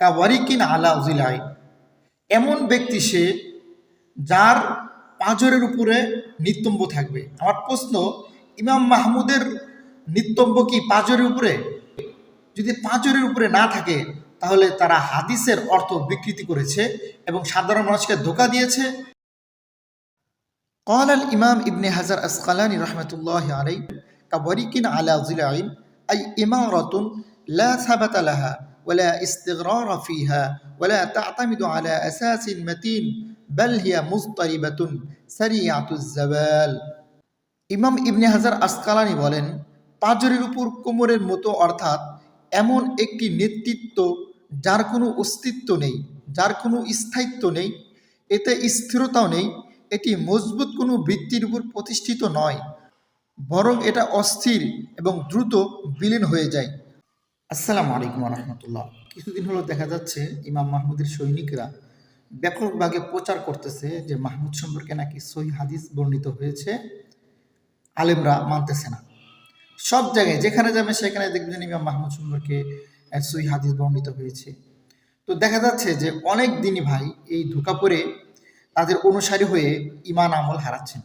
কাওয়ারিকিন আলা উজিলাই এমন ব্যক্তি সে যার পাঁজরের উপরে নিতম্ব থাকবে আমার প্রশ্ন ইমাম মাহমুদের নিতম্ব কি পাঁজরের উপরে যদি পাঁজরের উপরে না থাকে তাহলে তারা হাদিসের অর্থ বিকৃতি করেছে এবং সাধারণ মানুষকে ধোকা দিয়েছে قال الإمام ابن حجر أسقلاني رحمة الله عليه كوريك على ضلع أي إمارة لا ثبت لها ولا استغرار فيها ولا تعتمد على أساس متين بل هي مضطربة سريعة الزوال ইমাম ইবনে হাজার আসকালানি বলেন পাঁজরের উপর কোমরের মতো অর্থাৎ এমন একটি নেতৃত্ব যার কোনো অস্তিত্ব নেই যার কোনো স্থায়িত্ব নেই এতে স্থিরতাও নেই এটি মজবুত কোনো ভিত্তির উপর প্রতিষ্ঠিত নয় বরং এটা অস্থির এবং দ্রুত বিলীন হয়ে যায় আসসালামু আলাইকুম রহমতুল্লাহ কিছুদিন হলো দেখা যাচ্ছে ইমাম মাহমুদের সৈনিকরা ব্যাপকভাবে প্রচার করতেছে যে মাহমুদ সম্পর্কে নাকি সহি হাদিস বর্ণিত হয়েছে। আলেমরা মানতেছে না। সব জায়গায়, যেখানে যাবে সেখানে দেখবেন ইমাম মাহমুদ সম্পর্কে সহি হাদিস বর্ণিত হয়েছে। তো দেখা যাচ্ছে যে অনেক দিনই ভাই এই ধোকা পড়ে তাদের অনুসারী হয়ে ইমান আমল হারাচ্ছেন।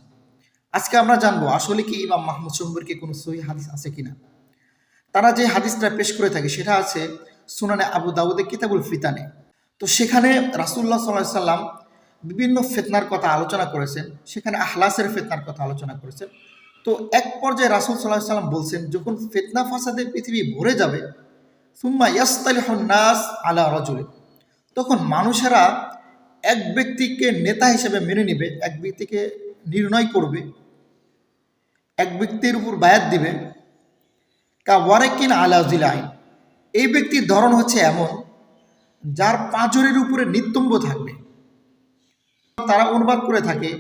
আজকে আমরা জানব আসলে কি ইমাম মাহমুদ সম্পর্কে কোনো সহি হাদিস আছে কিনা। তারা যে হাদিসটা পেশ করে থাকে সেটা আছে সুনানে আবু দাউদে কিতাবুল ফিতানে। তো সেখানে রাসুল্লাহ সাল্লাহ সাল্লাম বিভিন্ন ফেতনার কথা আলোচনা করেছেন, সেখানে আহলাসের ফেতনার কথা আলোচনা করেছেন। তো এক পর্যায়ে রাসুল সাল্লাহ সাল্লাম বলছেন, যখন ফেতনা ফাসাদে পৃথিবী ভরে যাবে, সুম্মা ইয়াস্তালিহন নাস আলা রজুলে তখন মানুষেরা এক ব্যক্তিকে নেতা হিসেবে মেনে নেবে, এক ব্যক্তিকে নির্ণয় করবে, এক ব্যক্তির উপর বায়াত দিবে কা ওয়ারেকিন আলা জিলাইন। এই ব্যক্তির ধরন হচ্ছে এমন, যার পাঁজরের উপরে নিতম্ব থাকবে। তারা অনুবাদ করে থাকে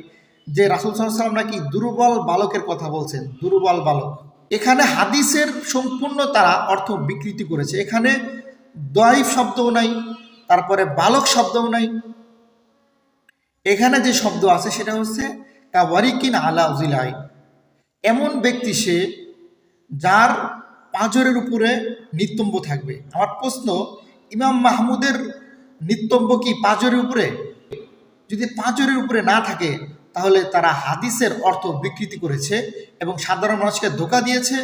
যে রাসুল সাল্লাম নাকি দুর্বল বালকের কথা বলছেন, দুর্বল বালক। এখানে হাদিসের সম্পূর্ণ তারা অর্থ বিকৃতি করেছে। এখানে দয়ফ শব্দও নাই, তারপরে বালক শব্দও নাই। এখানে যে শব্দ আছে সেটা হচ্ছে কাওয়ারিকিন আলা উজিলাই এমন ব্যক্তি সে যার পাঁজরের উপরে নিতম্ব থাকবে। আমার প্রশ্ন, ইমাম মাহমুদের নিতম্ব কি পাঁজরের উপরে? যদি পাঁজরের উপরে না থাকে, তাহলে তারা হাদিসের অর্থ বিকৃতি করেছে এবং সাধারণ মানুষকে ধোকা দিয়েছে।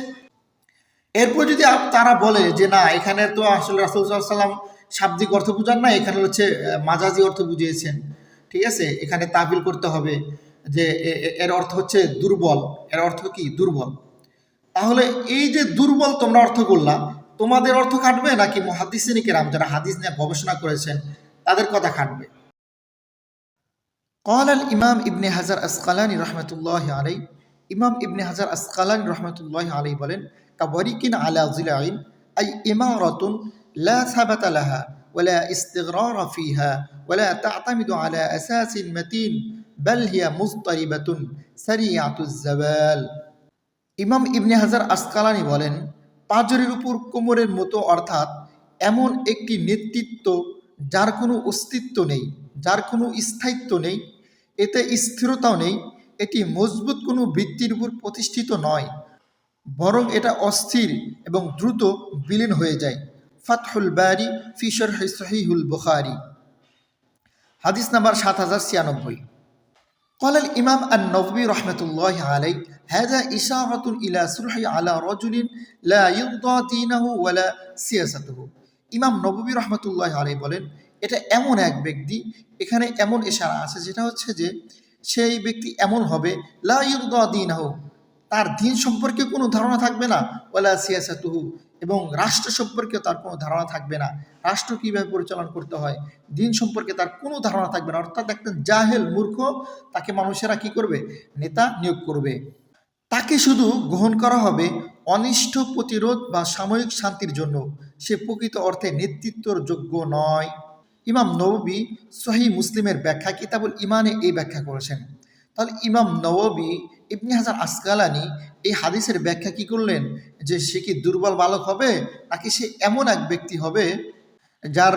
এরপর যদি তারা বলে যে, না, এখানে তো আসলে রাসুল সাল্লাম শাব্দিক অর্থ বুঝান না এখানে হচ্ছে মাজাজি অর্থ বুঝিয়েছেন। ঠিক আছে? এখানে তাবিল করতে হবে যে এর অর্থ হচ্ছে দুর্বল। এর অর্থ কি? দুর্বল। তাহলে এই যে দুর্বল তোমরা অর্থ করলা তোমাদের অর্থ খাটবে নাকি মহাদিসিনী কেরাম যারা হাদিস নিয়ে গবেষণা করেছেন তাদের কথা খাটবে قال الإمام ابن حجر أسقلاني رحمة الله عليه ইমাম ইবনে হাজার আসকালানি রহমতুল্লাহ আলী বলেন কাবরিকিন আলা জিলাইন আই ইমারাতুন লা সাবাতা লাহা ولا استغرار فيها ولا تعتمد على أساس متين بل هي مضطربة سريعة الزوال ইমাম ইবনে হাজার আসকালানি বলেন পাঁজরের উপর কোমরের মতো, অর্থাৎ এমন একটি নেতৃত্ব যার কোনো অস্তিত্ব নেই, যার কোনো স্থায়িত্ব নেই, এতে স্থিরতাও নেই, এটি মজবুত কোনো বৃত্তির উপর প্রতিষ্ঠিত নয়, বরং এটা অস্থির এবং দ্রুত বিলীন হয়ে যায়। ফাতহুল বারি ফিশর সহিহুল বুখারি। হাদিস নাম্বার সাত হাজার ছিয়ানব্বই। قال الإمام النووي رحمة الله عليه هذا إشارة إلى صلح على رجل لا يرضى دينه ولا سياسته ইমাম নববী রহমতুল্লাহ আলাই বলেন এটা এমন এক ব্যক্তি এখানে এমন ইশারা আছে যেটা হচ্ছে যে সেই ব্যক্তি এমন হবে লা ইউদা দিনহু তার দিন সম্পর্কে কোনো ধারণা থাকবে না ওলা সিয়াসাতুহু এবং রাষ্ট্র সম্পর্কে তার কোনো ধারণা থাকবে না। রাষ্ট্র কীভাবে পরিচালনা করতে হয়, দিন সম্পর্কে তার কোনো ধারণা থাকবে না। অর্থাৎ একটা জাহেল মূর্খ, তাকে মানুষেরা কি করবে? নেতা নিয়োগ করবে। তাকে শুধু গ্রহণ করা হবে অনিষ্ট প্রতিরোধ বা সাময়িক শান্তির জন্য। সে প্রকৃত অর্থে নেতৃত্বর যোগ্য নয়। ইমাম নববী সহি মুসলিমের ব্যাখ্যা কিতাবুল ইমানে এই ব্যাখ্যা করেছেন। তাহলে ইমাম নববী ইবনে হাজার আসকালানি এই হাদিসের ব্যাখ্যা কি করলেন? যে সে কি দুর্বল বালক হবে? নাকি সে এমন এক ব্যক্তি হবে যার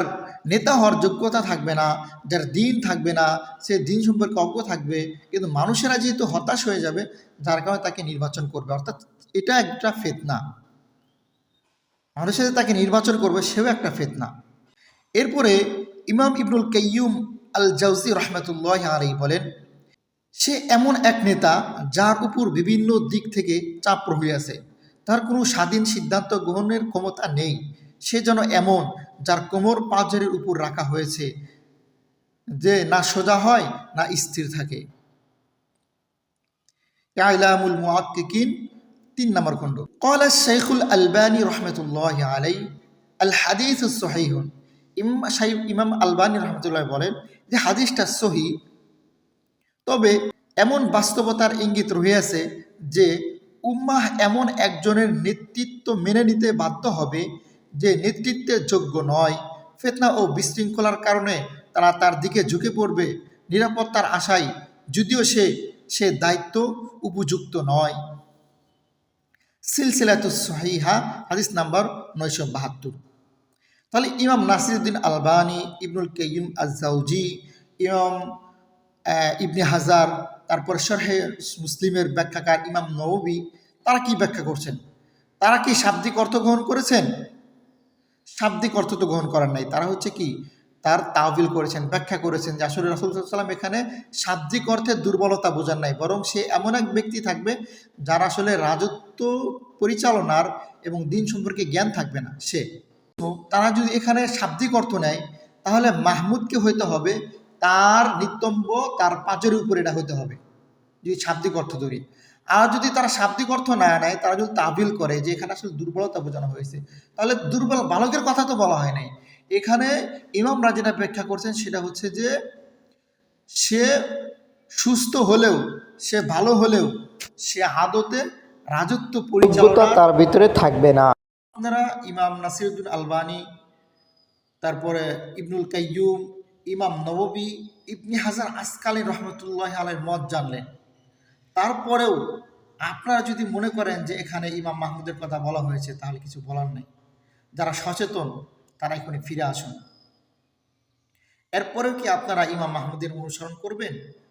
নেতা হওয়ার যোগ্যতা থাকবে না, যার দিন থাকবে না, সে দিন সম্পর্কে অজ্ঞ থাকবে, কিন্তু মানুষেরা যেহেতু হতাশ হয়ে যাবে, যার কারণে তাকে নির্বাচন করবে। অর্থাৎ এটা একটা ফেতনা। মানুষেরা তাকে নির্বাচন করবে, সেও একটা ফেতনা। এরপরে ইমাম ইবনুল কাইয়ুম আল জাউজি রহমতুল্লাহ আলী বলেন সে এমন এক নেতা যার উপর বিভিন্ন দিক থেকে চাপ আছে। তার কোনো স্বাধীন সিদ্ধান্ত গ্রহণের ক্ষমতা নেই। সে যেন এমন, যার কোমর পাঁজরের উপর রাখা হয়েছে যে না সোজা হয়, না স্থির থাকে। ইয়ালামুল মুআক্কিকিন, তিন নম্বর খণ্ড। কলা শেখুল আলবানী রহমতুল্লাহ আলাই আল হাদিস সহিহুন। ইমাম আলবানী রহমতুল্লাহ বলেন যে হাদিসটা সহি তবে এমন বাস্তবতার ইঙ্গিত রহিয়াছে যে উম্মাহ এমন একজনের নেতৃত্ব মেনে নিতে বাধ্য হবে যে নেতৃত্বের যোগ্য নয়। ফেতনা ও বিশৃঙ্খলার কারণে তারা তার দিকে ঝুঁকে পড়বে। নিরাপত্তার আশায় যদিও সে সে দায়িত্ব উপযুক্ত নয়। সিলসিলাতুস সহিহা, হাদিস নাম্বার নয়শো বাহাত্তর। তাহলে ইমাম নাসিরুদ্দিন আলবানি, ইবনুল কাইয়ুম আজাউজি ইমাম ইবনে হাজার, তারপর শরহে মুসলিমের ব্যাখ্যাকার ইমাম নবী তারা কি ব্যাখ্যা করছেন? তারা কি শাব্দিক অর্থ গ্রহণ করেছেন? শাব্দিক অর্থ তো গ্রহণ করার নাই। তারা হচ্ছে কি? তার তাওবিল করেছেন, ব্যাখ্যা করেছেন যে আসলে রাসুল সাল্লাম এখানে শাব্দিক অর্থের দুর্বলতা বোঝার নাই, বরং সে এমন এক ব্যক্তি থাকবে যার আসলে রাজত্ব পরিচালনার এবং দিন সম্পর্কে জ্ঞান থাকবে না, সে। তো তারা যদি এখানে শাব্দিক অর্থ নেয়, তাহলে মাহমুদকে হইতে হবে তার নিতম্ব তার পাঁচের উপরে এটা হইতে হবে। যদি শাব্দিক অর্থ ধরি। আর যদি তারা শাব্দিক অর্থ না নেয় তারা যদি তাবিল করে যে এখানে আসলে দুর্বলতা বোঝানো হয়েছে তাহলে দুর্বল বালকের কথা তো বলা হয় নাই। এখানে ইমামরা যেটা ব্যাখ্যা করছেন সেটা হচ্ছে যে সে সুস্থ হলেও সে ভালো হলেও সে আদতে রাজত্ব পরিচালনা তার ভিতরে থাকবে না। আপনারা ইমাম নাসিরুদ্দিন আলবানি তারপরে ইবনুল কাইয়ুম ইমাম নববী ইবনি হাজার আসকালী রহমতুল্লাহ আলের মত জানলেন। তারপরেও আপনারা যদি মনে করেন যে এখানে ইমাম মাহমুদের কথা বলা হয়েছে, তাহলে কিছু বলার নেই। যারা সচেতন, তারা এখানে ফিরে আসুন। এরপরেও কি আপনারা ইমাম মাহমুদের অনুসরণ করবেন?